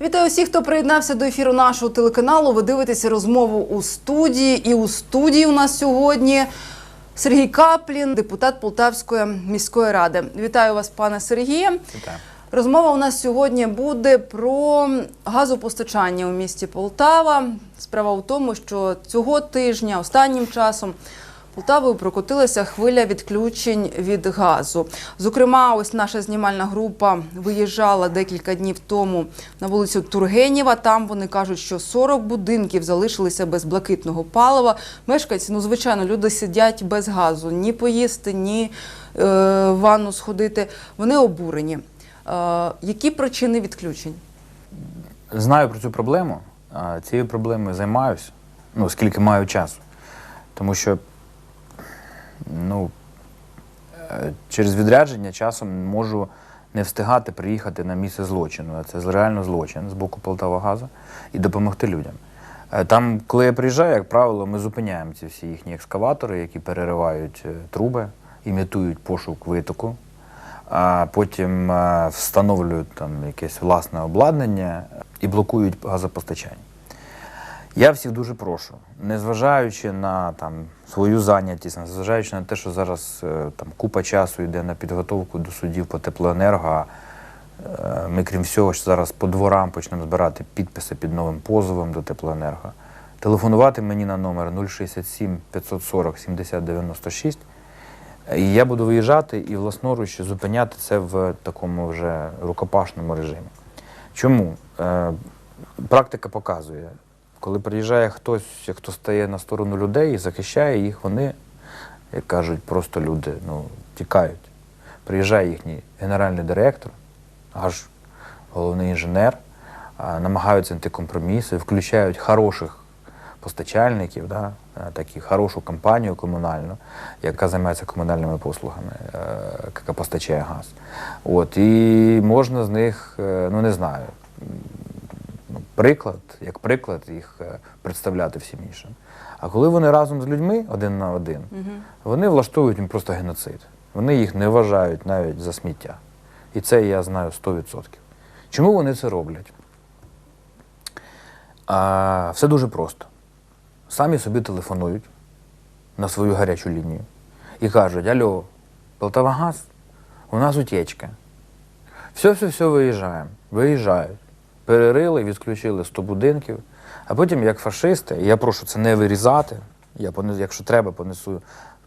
Вітаю всіх, хто приєднався до ефіру нашого телеканалу. Ви дивитеся розмову у студії. І у студії у нас сьогодні Сергій Каплін, депутат Полтавської міської ради. Вітаю вас, пане Сергіє. Вітаю. Розмова у нас сьогодні буде про газопостачання у місті Полтава. Справа в тому, що цього тижня, останнім часом, Полтавою прокотилася хвиля відключень від газу. Зокрема, ось наша знімальна група виїжджала декілька днів тому на вулицю Тургенєва. Там вони кажуть, що 40 будинків залишилися без блакитного палива. Мешканці, ну звичайно, люди сидять без газу, ні поїсти, ні е, ванну сходити. Вони обурені. Е, які причини відключень? Знаю про цю проблему. Цією проблемою займаюся, ну, скільки маю часу. Тому що ну, е, через відрядження часом можу не встигати приїхати на місце злочину. Це реально злочин з боку Полтавагазу і допомогти людям. Е, Там, коли я приїжджаю, як правило, ми зупиняємо ці всі їхні екскаватори, які переривають е, труби, імітують пошук витоку, а потім встановлюють там якесь власне обладнання і блокують газопостачання. Я всіх дуже прошу, незважаючи на там, свою зайнятість, незважаючи на те, що зараз е, там, купа часу йде на підготовку до судів по теплоенерго, е, ми, крім всього, що зараз по дворам почнемо збирати підписи під новим позовом до теплоенерго. Телефонувати мені на номер 067 540 7096. І я буду виїжджати і власноруч зупиняти це в такому вже рукопашному режимі. Чому? Е, практика показує, коли приїжджає хтось, хто стає на сторону людей і захищає їх, вони, як кажуть, просто люди ну, тікають. Приїжджає їхній генеральний директор, аж головний інженер, намагаються знайти компроміси, включають хороших постачальників, да, такі хорошу компанію комунальну, яка займається комунальними послугами, е, яка постачає газ. От, і можна з них, е, ну не знаю, ну, приклад, як приклад їх е, представляти всім іншим. А коли вони разом з людьми один на один, вони влаштовують їм просто геноцид. Вони їх не вважають навіть за сміття. І це я знаю 100%. Чому вони це роблять? А, все дуже просто. Самі собі телефонують на свою гарячу лінію і кажуть: Алло, Полтавагаз, у нас утечка. Все-все-все виїжджаємо. Виїжджають. Перерили, відключили 100 будинків. А потім, як фашисти, я прошу це не вирізати. Я якщо треба, понесу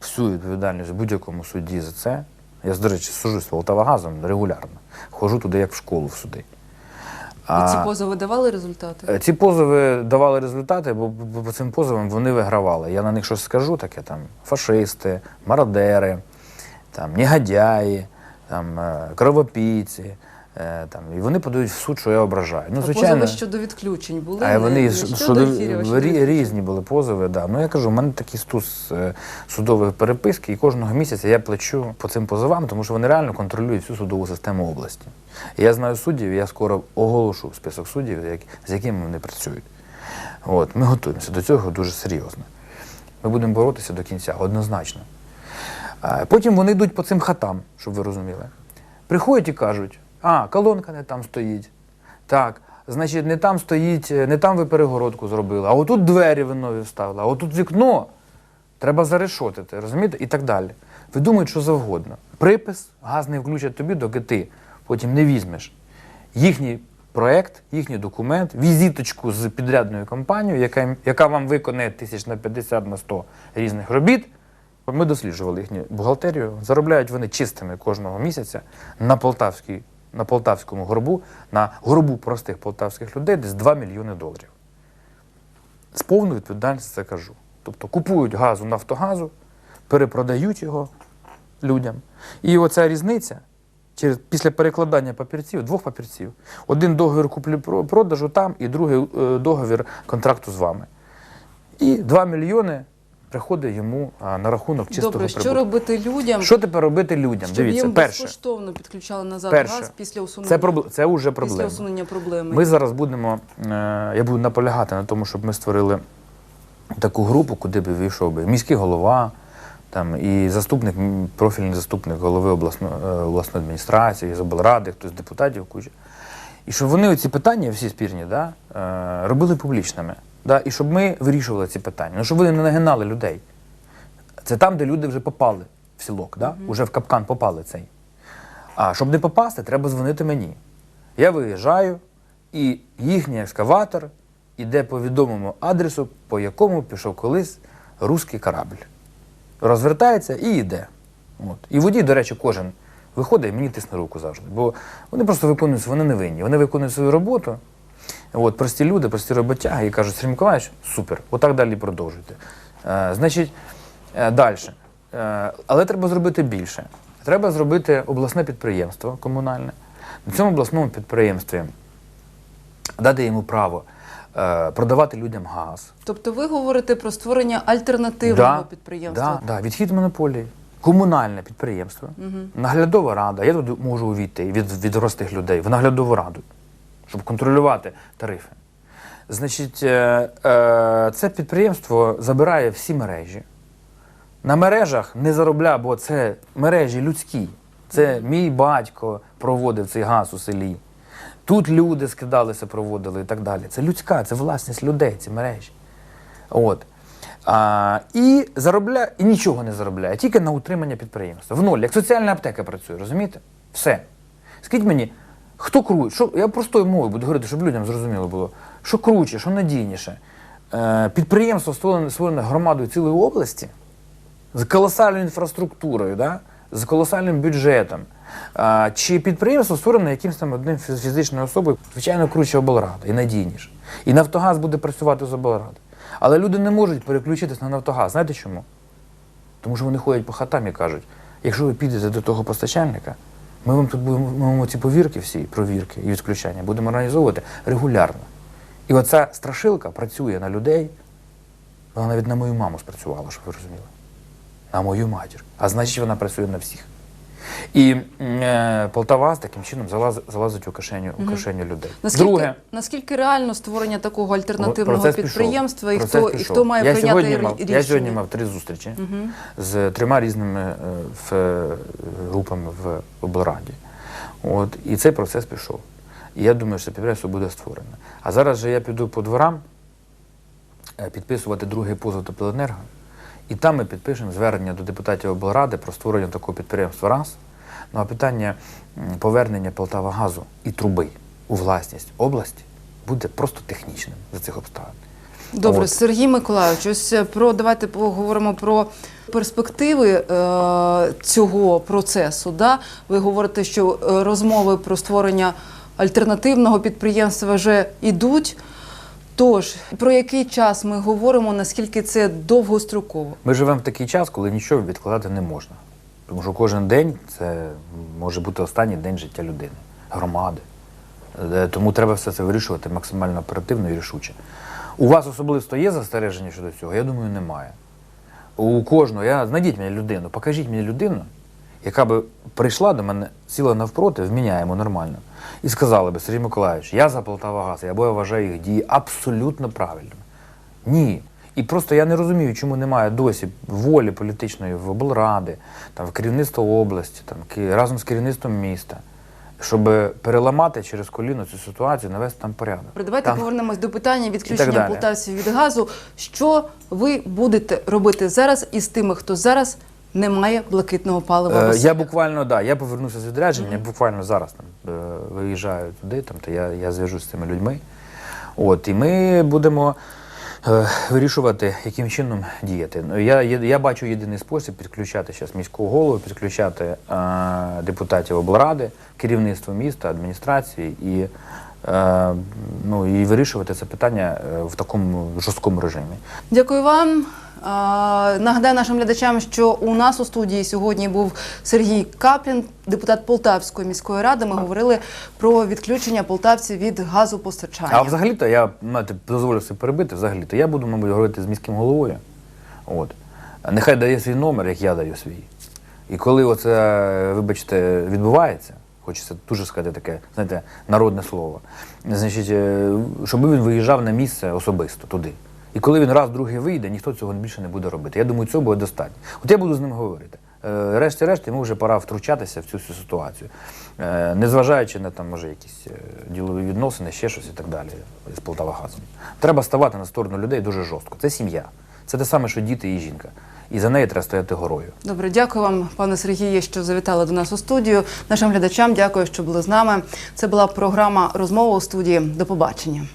всю відповідальність в будь-якому суді за це. Я, до речі, сужусь Полтавагазом регулярно. Ходжу туди, як в школу в суди. І ці позови давали результати? Е, Ці позови давали результати, бо по цим позовам вони вигравали. Я на них щось скажу, таке там фашисти, мародери, там, негодяї, там, е, кровопійці. Е, Там, і вони подають в суд, що я ображаю. Ну, А звичайно, позови щодо відключень були? а вони щодо рі- різні були позови. Да. Ну я кажу, в мене такий стус е, судової переписки, і кожного місяця я плачу по цим позовам, тому що вони реально контролюють всю судову систему області. І я знаю суддів, я скоро оголошу список суддів, як- з якими вони працюють. От, ми готуємося до цього дуже серйозно. Ми будемо боротися до кінця, однозначно. Потім вони йдуть по цим хатам, щоб ви розуміли. Приходять і кажуть, а, колонка не там стоїть. Так, значить, не там стоїть, е, не там ви перегородку зробили, а отут двері ви нові вставили, а отут вікно. Треба зарешотити, розумієте? І так далі. Ви думаєте, що завгодно. Припис, газ не включать тобі, доки ти потім не візьмеш їхній проект, їхній документ, візиточку з підрядною компанією, яка, яка вам виконає тисяч на 50 на 100 різних робіт. Ми досліджували їхню бухгалтерію. Заробляють вони чистими кожного місяця на полтавській, на полтавському горбу, на горбу простих полтавських людей десь 2 мільйони доларів. З повною відповідальністю це кажу. Тобто купують газ у Нафтогазу, перепродають його людям. І оця різниця через, після перекладання папірців, двох папірців, один договір куплі-продажу там і другий е, договір контракту з вами. І 2 мільйони приходить йому а, на рахунок чистого Добре, що робити людям, Що тепер робити людям? щоб Дивіться, їм перше, безкоштовно підключали назад Перше. газ після усунення, це, проб... це вже після проблема. усунення проблеми? Ми зараз будемо, е, я буду наполягати на тому, щоб ми створили таку групу, куди б війшов би міський голова, там, і заступник, профільний заступник голови обласної, е, обласної адміністрації, з облради, хтось з депутатів куча. І щоб вони ці питання, всі спірні, да, е, робили публічними. Да, і щоб ми вирішували ці питання. Ну, щоб вони не нагинали людей. Це там, де люди вже попали в сілок, да? уже в капкан попали цей. А щоб не попасти, треба дзвонити мені. Я виїжджаю, і їхній екскаватор іде по відомому адресу, по якому пішов колись руський корабль. Розвертається і йде. От. І водій, до речі, кожен виходить і мені тисне руку завжди. Бо вони просто виконують, вони не винні. Вони виконують свою роботу. От, прості люди, прості роботяги, і кажуть, Сергій Миколаївич, супер, отак далі продовжуйте. Е, значить, е, далі. Е, але треба зробити більше. Треба зробити обласне підприємство комунальне. На цьому обласному підприємстві дати йому право е, продавати людям газ. Тобто ви говорите про створення альтернативного Да, підприємства. Да, да, відхід монополії. Комунальне підприємство, наглядова рада. Я туди можу увійти від, від простих людей в наглядову раду, щоб контролювати тарифи. Значить, е, е, це підприємство забирає всі мережі. На мережах не заробляє, бо це мережі людські. Це мій батько проводив цей газ у селі. Тут люди скидалися, проводили і так далі. Це людська, це власність людей, ці мережі. От. А, і заробляє, і нічого не заробляє, тільки на утримання підприємства. В ноль, як соціальна аптека працює, розумієте? Все. Скажіть мені, хто круче? Що, я простою мовою буду говорити, щоб людям зрозуміло було. Що круче, що надійніше? Е, підприємство створене, створене громадою цілої області з колосальною інфраструктурою, да? з колосальним бюджетом. А, чи підприємство створене якимось там одним фізичною особою, звичайно, круче облрада і надійніше. І Нафтогаз буде працювати з облради. Але люди не можуть переключитись на Нафтогаз. Знаєте чому? Тому що вони ходять по хатам і кажуть, якщо ви підете до того постачальника, ми вам тут будемо ці повірки всі, провірки і відключання будемо організовувати регулярно. І оця страшилка працює на людей, вона навіть на мою маму спрацювала, щоб ви розуміли на мою матір. А значить, вона працює на всіх. І е, Полтаваз таким чином залазить, залазить у кишеню, у кишеню людей. Наскільки, Друге, наскільки реально створення такого альтернативного пішов. підприємства і хто, і хто має я прийняти сьогодні мав, рішення? Я сьогодні мав три зустрічі з трьома різними е, ф- е, групами в облраді. От, і цей процес пішов. І я думаю, що це підприємство буде створено. А зараз же я піду по дворам е, підписувати другий позов теплоенерго. І там ми підпишемо звернення до депутатів облради про створення такого підприємства раз. Ну а питання повернення Полтава газу і труби у власність області буде просто технічним за цих обставин. Добре, От. Сергій Миколайович, ось е, про давайте поговоримо про перспективи е, цього процесу. Да? Ви говорите, що е, розмови про створення альтернативного підприємства вже йдуть. Тож, про який час ми говоримо, наскільки це довгостроково? Ми живемо в такий час, коли нічого відкладати не можна. Тому що кожен день це може бути останній день життя людини, громади. Е, Тому треба все це вирішувати максимально оперативно і рішуче. У вас особисто є застереження щодо цього? Я думаю, немає. У кожного, я знайдіть мені людину, покажіть мені людину, яка би прийшла до мене, сіла навпроти, вміняємо нормально, і сказала би, Сергій Миколаївич, я за Полтава-Газ, або я вважаю їх дії абсолютно правильними. Ні. І просто я не розумію, чому немає досі волі політичної в облради, там, в керівництво області, там, разом з керівництвом міста, щоб переламати через коліно цю ситуацію, навести там порядок. Давайте Там- повернемось до питання відключення полтавців від газу. Що ви будете робити зараз із тими, хто зараз не має блакитного палива? Е, я буквально, да, я повернувся з відрядження, я буквально зараз там, е, виїжджаю туди, там, то я, я зв'яжусь з цими людьми. От, і ми будемо вирішувати, яким чином діяти. Ну, я, я, я бачу єдиний спосіб підключати зараз міського голову, підключати е, депутатів облради, керівництво міста, адміністрації і, е, ну, і вирішувати це питання е, в такому жорсткому режимі. Дякую вам. Нагадаю нашим глядачам, що у нас у студії сьогодні був Сергій Каплін, депутат Полтавської міської ради. Ми говорили про відключення полтавців від газопостачання. А взагалі-то я дозволю себе перебити, взагалі-то я буду, мабуть, говорити з міським головою. От. нехай дає свій номер, як я даю свій. І коли оце, вибачте, відбувається, хочеться дуже сказати таке, знаєте, народне слово, значить, е, щоб він виїжджав на місце особисто туди. І коли він раз, другий вийде, ніхто цього більше не буде робити. Я думаю, цього буде достатньо. От я буду з ним говорити. Е, Решті-решт, йому вже пора втручатися в цю всю ситуацію. Е, Незважаючи на там, може, якісь е, ділові відносини, ще щось і так далі з Полтавагазом. Треба ставати на сторону людей дуже жорстко. Це сім'я. Це те саме, що діти і жінка. І за неї треба стояти горою. Добре, дякую вам, пане Сергіє, що завітали до нас у студію. Нашим глядачам дякую, що були з нами. Це була програма розмова у студії. До побачення.